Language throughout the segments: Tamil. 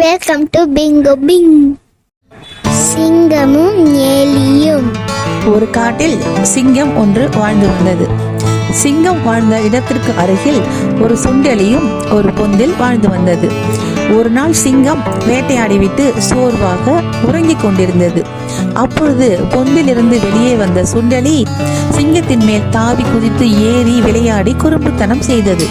வெல்கம் டு பிங்கோ பிங் சிங்கமும் எலியும். ஒரு காட்டில் சிங்கம் ஒன்று வாழ்ந்து வந்தது. சிங்கம் வாழ்ந்த இடத்திற்கு அருகில் ஒரு சுண்டெலியும் ஒரு பொந்தில் வாழ்ந்து வந்தது. ஒரு நாள் சிங்கம் வேட்டையாடிவிட்டு சோர்வாக உறங்கிக் கொண்டிருந்தது. அப்பொழுது பொந்திலிருந்து வெளியே வந்த சுண்டலி சிங்கத்தின் மேல் தாவி குதித்து ஏறி விளையாடி குறும்புத்தனம் செய்தது.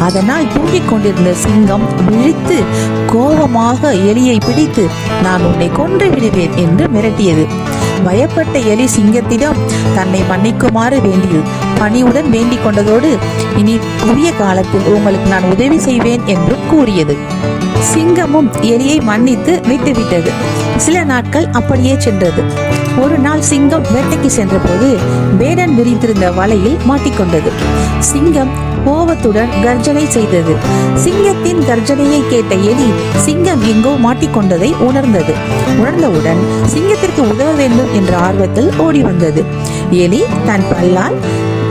அதனால் தூங்கிக் கொண்டிருந்த சிங்கம் விழித்து கோபமாக எலியை பிடித்து நான் உன்னை கொன்று விடுவேன் என்று மிரட்டியது. பயப்பட்ட எலி சிங்கத்திடம் தன்னை மன்னிக்குமாறு வேண்டியது. பணிவுடன் வேண்டிக் கொண்டதோடு இனி உரிய காலத்தில் உங்களுக்கு நான் உதவி செய்வேன் என்றும் கூறியது. சிங்கமும் எலியை மன்னித்து விட்டுவிட்டது. சில நாட்கள் அப்படியே சென்றது. ஒரு நாள் சிங்கம் வேட்டைக்கு சென்றபோது வேடன் விரித்திருந்த வலையில் மாட்டிக்கொண்டது. சிங்கம் கோபத்துடன் கர்ஜனை செய்தது. சிங்கத்தின் கர்ஜனையை கேட்ட எலி சிங்கம் எங்கோ மாட்டிக்கொண்டதை உணர்ந்தது. உணர்ந்தவுடன் சிங்கத்திற்கு உதவ வேண்டும் என்ற ஆர்வத்தில் ஓடி வந்தது. எலி தன் பல்லால்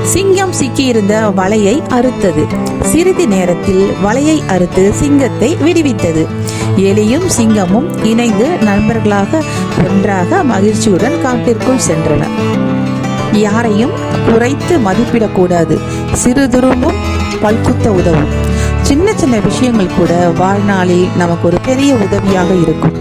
சிங்கம் சிக்கியிருந்த வலையை அறுத்தது. சிறிது நேரத்தில் வலையை அறுத்து சிங்கத்தை விடுவித்தது. எலியும் சிங்கமும் இணைந்து நண்பர்களாக ஒன்றாக மகிழ்ச்சியுடன் காட்டிற்குள் சென்றன யாரையும் குறைத்து மதிப்பிடக்கூடாது. சிறுதுரும்பும் பல்குத்த உதவும். சின்ன சின்ன விஷயங்கள் கூட வாழ்நாளில் நமக்கு ஒரு பெரிய உதவியாக இருக்கும்.